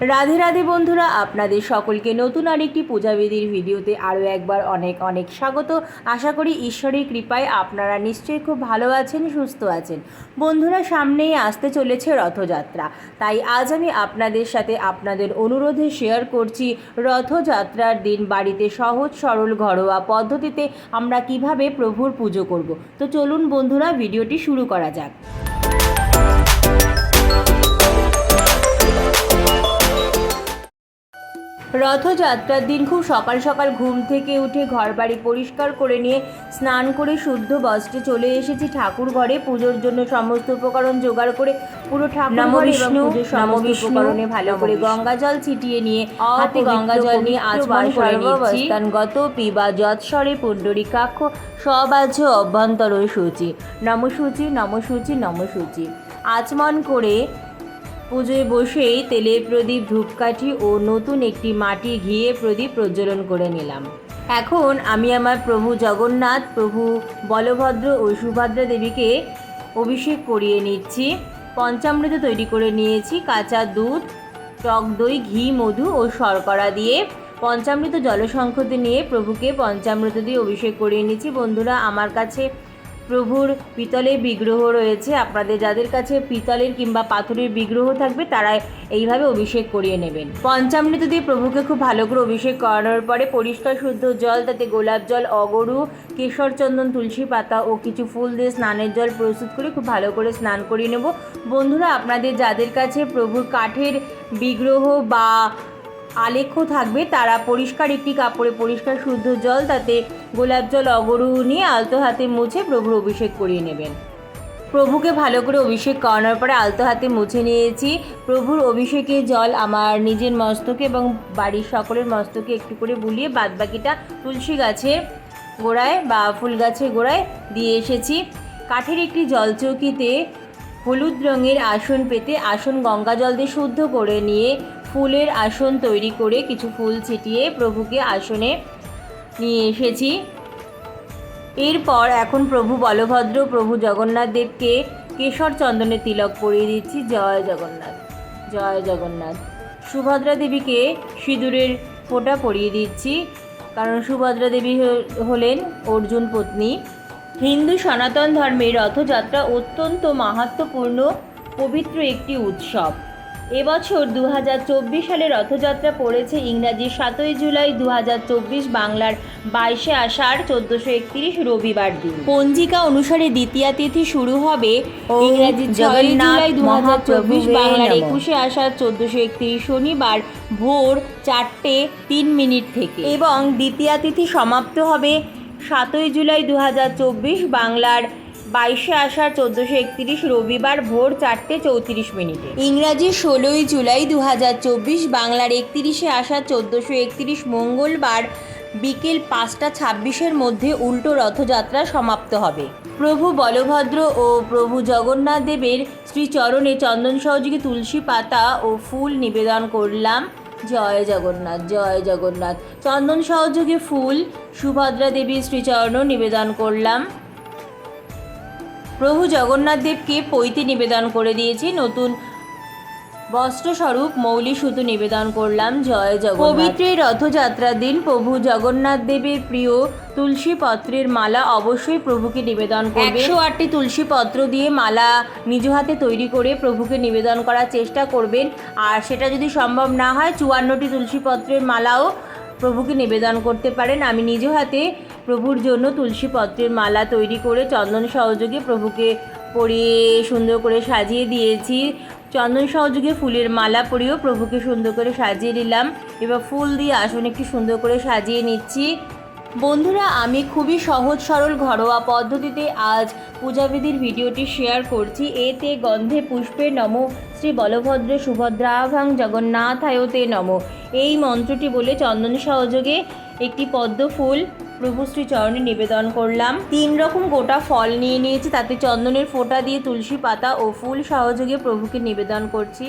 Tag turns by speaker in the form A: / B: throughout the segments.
A: রাধে রাধে বন্ধুরা, আপনাদের সকলকে নতুন আরেকটি পূজাবিধির ভিডিওতে আরও একবার অনেক অনেক স্বাগত। আশা করি ঈশ্বরের কৃপায় আপনারা নিশ্চয়ই খুব ভালো আছেন, সুস্থ আছেন। বন্ধুরা, সামনেই আসতে চলেছে রথযাত্রা। তাই আজ আমি আপনাদের সাথে আপনাদের অনুরোধে শেয়ার করছি রথযাত্রার দিন বাড়িতে সহজ, সরল, ঘরোয়া পদ্ধতিতে আমরা কীভাবে প্রভুর পুজো করব। তো চলুন বন্ধুরা, ভিডিওটি শুরু করা যাক। রথযাত্রার দিন খুব সকাল সকাল ঘুম থেকে উঠে ঘরবাড়ি পরিষ্কার করে নিয়ে স্নান করে শুদ্ধ বস্ত্রে চলে এসেছি ঠাকুর ঘরে। পুজোর জন্য সমস্ত উপকরণ জোগাড় করে পুরো ঠাকুর
B: বিষ্ণু,
A: উপকরণে ভালো করে গঙ্গা জল ছিটিয়ে নিয়ে হাতে গঙ্গা জল নিয়ে আচমন করে নিচ্ছি। গত পিবা যৎস্বরে পুণ্ডরিকাক্ষ সব আছে অভ্যন্তর সূচি নমসূচি নমসূচি নমসূচি। আচমন করে পুজোয় বসেই তেলের প্রদীপ, ধূপকাঠি ও নতুন একটি মাটি ঘিয়ে প্রদীপ প্রজ্বলন করে নিলাম। এখন আমি আমার প্রভু জগন্নাথ, প্রভু বলভদ্র ও সুভদ্রা দেবীকে অভিষেক করিয়ে নিচ্ছি। পঞ্চামৃত তৈরি করে নিয়েছি, কাঁচা দুধ, টক দই, ঘি, মধু ও শর্করা দিয়ে। পঞ্চামৃত জলসংক্ষতে নিয়ে প্রভুকে পঞ্চামৃত দিয়ে অভিষেক করিয়ে নিচ্ছি। বন্ধুরা, আমার কাছে প্রভুর পিতলের বিগ্রহ রয়েছে। আপনাদের যাদের কাছে পিতলের কিংবা পাথরের বিগ্রহ থাকবে তারা এইভাবে অভিষেক করিয়ে নেবেন। পঞ্চামৃত দিয়ে প্রভুকে খুব ভালো করে অভিষেক করানোর পরে পরিষ্কার, শুদ্ধ জল, তাতে গোলাপ জল, অগরু কেশর চন্দন তুলসী পাতা ও কিছু ফুল দিয়ে স্নানের জল প্রস্তুত করে খুব ভালো করে স্নান করিয়ে নেব। বন্ধুরা, আপনাদের যাদের কাছে প্রভুর কাঠের বিগ্রহ বা আলেখ্য থাকবে। তারা পরিষ্কার, একটি কাপড়ে পরিষ্কার, শুদ্ধ জল, তাতে গোলাপ জল, অগরু নিয়ে আলতো হাতে মুছে প্রভুর অভিষেক করিয়ে নেবেন। প্রভুকে ভালো করে অভিষেক করানোর পরে আলতো হাতে মুছে নিয়েছি। প্রভুর অভিষেকে জল আমার নিজের মস্তকে এবং বাড়ির সকলের মস্তকে একটু করে বুলিয়ে বাদবাকিটা তুলসী গাছের গোড়ায় বা ফুল গাছের গোড়ায় দিয়ে এসেছি। কাঠের একটি জলচৌকিতে হলুদ রঙের আসন পেতে আসন গঙ্গা জল দিয়ে শুদ্ধ করে নিয়ে ফুলের আসন তৈরি করে কিছু ফুল ছিটিয়ে প্রভুকে আসনে নিয়ে এসেছি। এরপর এখন প্রভু বলভদ্র, প্রভু জগন্নাথ দেবকে কেশর চন্দনের তিলক পরিয়ে দিচ্ছি। জয় জগন্নাথ জয় জগন্নাথ। সুভদ্রা দেবীকে সিঁদুরের ফোঁটা পরিয়ে দিচ্ছি, কারণ সুভদ্রা দেবী হলেন অর্জুন পত্নী। হিন্দু সনাতন ধর্মের রথযাত্রা অত্যন্ত মাহাত্ম্যপূর্ণ পবিত্র একটি উৎসব। এবছর দু হাজার চব্বিশ সালে রথযাত্রা পড়েছে ইংরাজি সাতই জুলাই দু হাজার চব্বিশ বাংলার বাইশে আষাঢ় চোদ্দোশো একত্রিশ রবিবার দিন। পঞ্জিকা অনুসারে দ্বিতীয়া তিথি শুরু হবে ইংরাজি ছয় জুলাই দু
B: হাজার
A: চব্বিশ
B: বাংলার
A: একুশে আষাঢ় চোদ্দোশো একত্রিশ শনিবার ভোর চারটে তিন মিনিট থেকে। এবং দ্বিতীয়া তিথি সমাপ্ত হবে সাতই জুলাই দু হাজার চব্বিশ বাংলার বাইশে আষাঢ় চোদ্দোশো একত্রিশ রবিবার ভোর চারটে চৌত্রিশ মিনিটে। ইংরাজি ষোলোই জুলাই দু হাজার চব্বিশ বাংলার একত্রিশে আষাঢ় চোদ্দোশো একত্রিশ মঙ্গলবার বিকেল পাঁচটা ছাব্বিশের মধ্যে উল্টো রথযাত্রা সমাপ্ত হবে। প্রভু বলভদ্র ও প্রভু জগন্নাথ দেবের শ্রীচরণে চন্দন সহযোগে তুলসী পাতা ও ফুল নিবেদন করলাম। জয় জগন্নাথ জয় জগন্নাথ। চন্দন সহযোগে ফুল, সুভদ্রা দেবীর শ্রীচরণও নিবেদন করলাম। প্রভু জগন্নাথ দেবকে পৈতে নিবেদন করে দিয়েছি। নতুন বস্ত্রস্বরূপ মৌলি সুতো নিবেদন করলাম। জয় জগন্নাথ। পবিত্র রথযাত্রার দিন প্রভু জগন্নাথ দেবের প্রিয় তুলসী পত্রের মালা অবশ্যই প্রভুকে নিবেদন করবে। একশো আটটি তুলসী পত্র দিয়ে মালা নিজ হাতে তৈরি করে প্রভুকে নিবেদন করার চেষ্টা করবেন। আর সেটা যদি সম্ভব না হয়, চুয়ান্নটি তুলসী পত্রের মালাও প্রভুকে নিবেদন করতে পারেন। আমি নিজ হাতে প্রভুর জন্য তুলসী পত্রের মালা তৈরি করে চন্দন সহযোগে প্রভুকে পরিয়ে সুন্দর করে সাজিয়ে দিয়েছি। চন্দন সহযোগে ফুলের মালা পরিয়েও প্রভুকে সুন্দর করে সাজিয়ে নিলাম। এবার ফুল দিয়ে আসন একটু সুন্দর করে সাজিয়ে নিচ্ছি। বন্ধুরা, আমি খুবই সহজ সরল ঘরোয়া পদ্ধতিতে আজ পূজাবিধির ভিডিওটি শেয়ার করছি। এতে গন্ধে পুষ্পে নম শ্রী বলভদ্র সুভদ্রাভাং জগন্নাথায়তে নম। এই মন্ত্রটি বলে চন্দন সহযোগে একটি পদ্ম ফুল প্রভু শ্রী চরণে নিবেদন করলাম। তিন রকম গোটা ফল নিয়ে নিয়েছি। তাতে চন্দনের ফোঁটা দিয়ে তুলসী পাতা ও ফুল সহযোগে প্রভুকে নিবেদন করছি।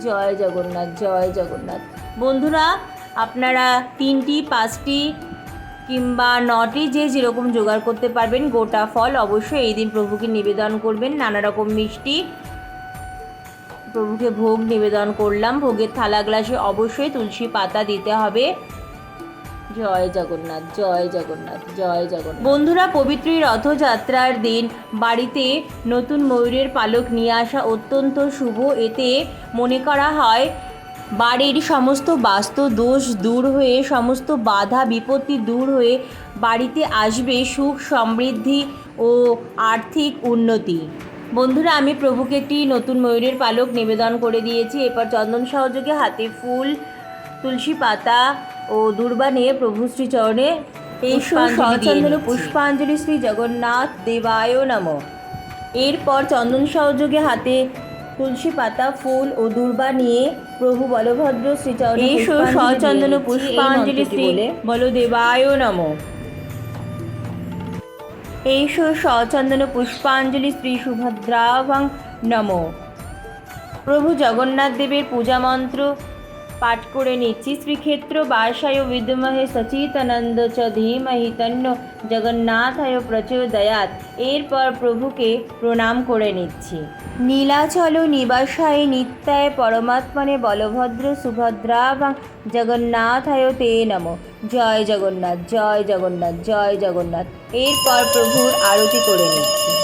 A: জয় জগন্নাথ জয় জগন্নাথ। বন্ধুরা, আপনারা তিনটি, পাঁচটি কিংবা নটি যে যেরকম জোগাড় করতে পারবেন, গোটা ফল অবশ্যই এই দিন প্রভুকে নিবেদন করবেন। নানা রকম মিষ্টি প্রভুকে ভোগ নিবেদন করলাম। ভোগের থালা গ্লাসে অবশ্যই তুলসী পাতা দিতে হবে। জয় জগন্নাথ জয় জগন্নাথ জয় জগন্নাথ। বন্ধুরা, পবিত্র রথযাত্রার দিন বাড়িতে নতুন ময়ূরের পালক নিয়ে আসা অত্যন্ত শুভ। এতে মনে করা হয়, বাড়ির সমস্ত বাস্তু দোষ দূর হয়ে, সমস্ত বাধা বিপত্তি দূর হয়ে বাড়িতে আসবে সুখ, সমৃদ্ধি ও আর্থিক উন্নতি। বন্ধুরা, আমি প্রভুকে একটি নতুন ময়ূরের পালক নিবেদন করে দিয়েছি। এরপর চন্দন সহযোগে হাতে ফুল, তুলসী পাতা ও দুর্বা নিয়ে প্রভু শ্রীচরণে এই সচন্দন পুষ্পাঞ্জলি শ্রী জগন্নাথ দেবায় নম। এরপর চন্দন সহযোগে হাতে তুলসী পাতা ফুল ও দুর্বা নিয়ে প্রভু বলভদ্র শ্রীচরণে পুষ্পাঞ্জলি শ্রী বলদেবায় নম। এইষ সচন্দন পুষ্পাঞ্জলি শ্রী সুভদ্রাভং নম। প্রভু জগন্নাথ দেবের পূজা মন্ত্র পাঠ করে নিচ্ছি। শ্রীক্ষেত্র বাসায় বিদ্মহে সচিতানন্দ চ ধীমহি তন্ন জগন্নাথায় প্রচোদয়াত এরপর প্রভুকে প্রণাম করে নিচ্ছি। নীলাচল নিবাসায় নিত্যায় পরমাত্মনে বলভদ্র সুভদ্রা সুভদ্রাভং জগন্নাথায় তে নম। জয় জগন্নাথ জয় জগন্নাথ জয় জগন্নাথ। এরপর প্রভুর আরতি করে নিচ্ছি।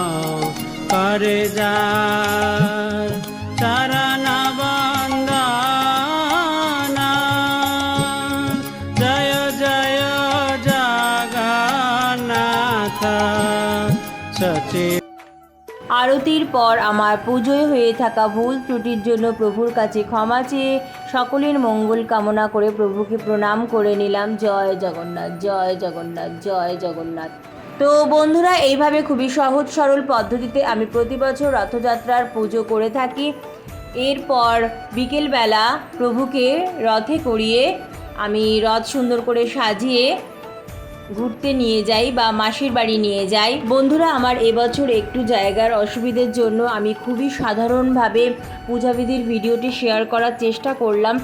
B: করে যার চরণ বন্দনা জয় জয়, জগন্নাথ, সচি
A: আরতির পর আমার পুজোয় হয়ে থাকা ভুল ত্রুটির জন্য প্রভুর কাছে ক্ষমা চেয়ে সকলের মঙ্গল কামনা করে প্রভুকে প্রণাম করে নিলাম। জয় জগন্নাথ জয় জগন্নাথ জয় জগন্নাথ। তো বন্ধুরা, এইভাবে খুবই সহজ সরল পদ্ধতিতে আমি প্রতি বছর রথযাত্রার পুজো করে থাকি। এরপর বিকেলবেলা প্রভুকে রথে করিয়ে আমি রথ সুন্দর করে সাজিয়ে ঘুরতে নিয়ে যাই বা মাসির বাড়ি নিয়ে যাই। বন্ধুরা, আমার এবছর একটু জায়গার অসুবিধের জন্য আমি খুবই সাধারণভাবে পূজাবিধির ভিডিওটি শেয়ার করার চেষ্টা করলাম।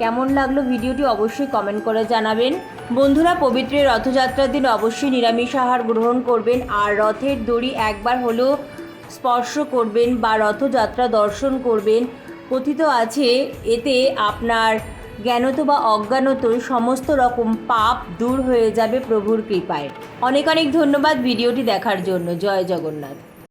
A: কেমন লাগল ভিডিওটি অবশ্যই কমেন্ট করে জানাবেন। বন্ধুরা, পবিত্র রথযাত্রার দিন অবশ্যই নিরামিষ আহার গ্রহণ করবেন আর রথের দড়ি একবার হলেও স্পর্শ করবেন বা রথযাত্রা দর্শন করবেন। কথিত আছে, এতে আপনার জ্ঞানত বা অজ্ঞানত সমস্ত রকম পাপ দূর হয়ে যাবে প্রভুর কৃপায়। অনেক অনেক ধন্যবাদ ভিডিওটি দেখার জন্য। জয় জগন্নাথ।